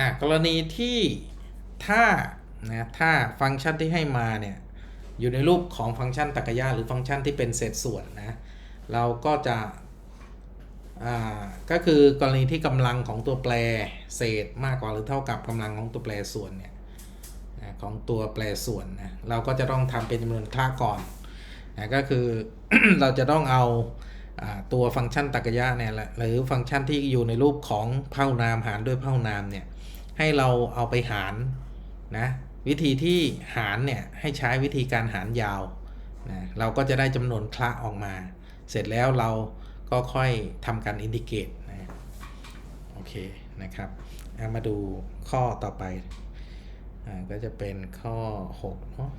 อะกรณีที่ถ้านะถ้าฟังก์ชันที่ให้มาเนี่ยอยู่ในรูปของฟังก์ชันตรรกะหรือฟังก์ชันที่เป็นเศษส่วนนะเราก็จะอ่าก็คือกรณีที่กำลังของตัวแปรเศษมากกว่าหรือเท่ากับกำลังของตัวแปรส่วนเนี่ยนะของตัวแปรส่วนนะเราก็จะต้องทำเป็นจำนวนค่าก่อนนะก็คือเราจะต้องเอา ตัวฟังก์ชันตรรกะเนี่ยแหละหรือฟังก์ชันที่อยู่ในรูปของเผ่านามหารด้วยเผ่านามเนี่ยให้เราเอาไปหารนะวิธีที่หารเนี่ยให้ใช้วิธีการหารยาวนะเราก็จะได้จำนวนคละออกมา เสร็จแล้วเราก็ค่อยทำการอินดิเกตนะโอเคนะครับามาดูข้อต่อไปอก็จะเป็นข้อ6เนาะ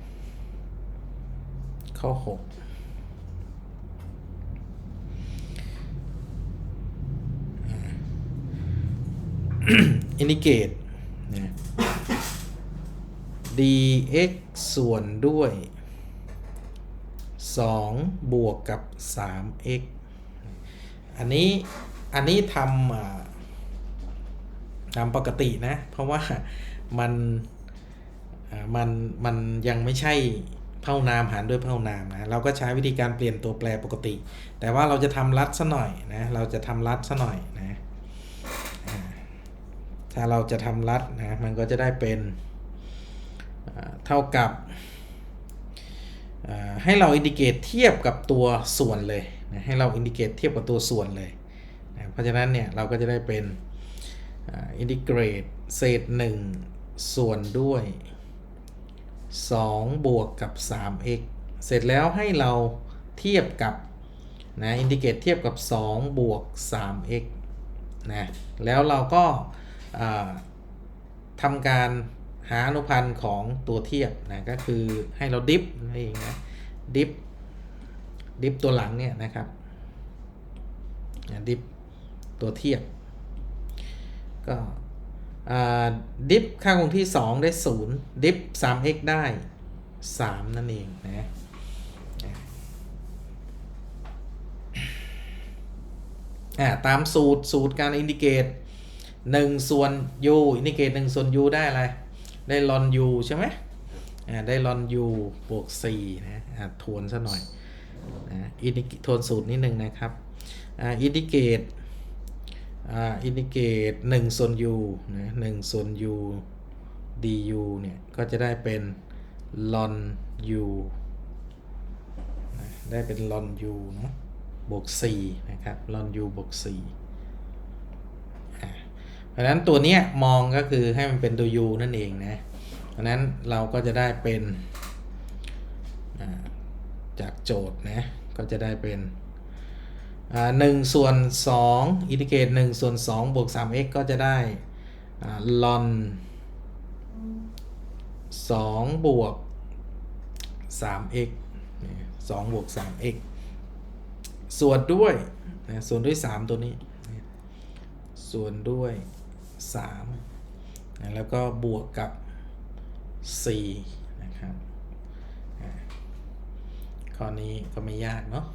ข้อ 6 อินิเกตนะ dx ส่วนด้วย 2 บวกกับ 3x อันนี้ อันนี้ทำอ่าทำปกตินะ เพราะว่ามันอ่ามัน มันยังไม่ใช่เผ่านามหารด้วยเผ่านามนะ เราก็ใช้วิธีการเปลี่ยนตัวแปรปกติ แต่ว่าเราจะทำรัดซะหน่อยนะ เราจะทำรัดซะหน่อยนะ ถ้าเราจะทำรัดนะมันก็จะได้เป็นเท่ากับให้เราอินดิเกตเทียบกับตัวส่วนเลยนะให้เราอินดิเกตเทียบกับตัวส่วนเลยนะเพราะฉะนั้นเนี่ยเราก็จะได้เป็นอินดิเกรตเศษ 1 ส่วนด้วย 2 บวกกับ 3x เสร็จแล้วให้เราเทียบกับนะอินดิเกตเทียบกับ 2 บวก 3x นะแล้วเราก็ ทำการหาอนุพันธ์ของตัวเทียบนะก็คือให้เราดิฟนั่เองนะดิฟดิฟตัวหลังเนี่ยนะครับดิฟตัวเทียบก็ดิฟค่าคงที่ 2 ได้ 0 ดิฟ 3x ได้ 3 นั่นเองนะตามสูตรสูตรการอินดิเกต 1ส่วน u อินดิเกต1ส่วน u ได้อะไร ได้ลอน u ใช่ไหมอ่าได้ลอน u บวก4นะอ่าทวนซะหน่อยนะอินดิทวนสูตรนิดนึงนะครับอ่าอินดิเกตอ่าอินดิเกต1ส่วน u นะ1ส่วน u du เนี่ย ก็จะได้เป็นลอน u ได้เป็นลอน u เนาะบวก4นะครับลอน u บวก4 เพราะนั้นตัวเนี้ยมองก็คือให้มันเป็นตัว u นั่นเองนะเพราะนั้นเราก็จะได้เป็นจากโจทย์นะก็จะได้เป็นหนึ่งส่วนสองอินดิเกรตหนึ่งส่วนสองบวกสาม x ก็จะได้ลอนสองบวกสาม x สองบวกสาม x ส่วนด้วยนะส่วนด้วยสามตัวนี้ ส่วนด้วย 3นะแล้วก็บวกกับ 4 นะครับข้อนี้ก็ไม่ยากเนาะ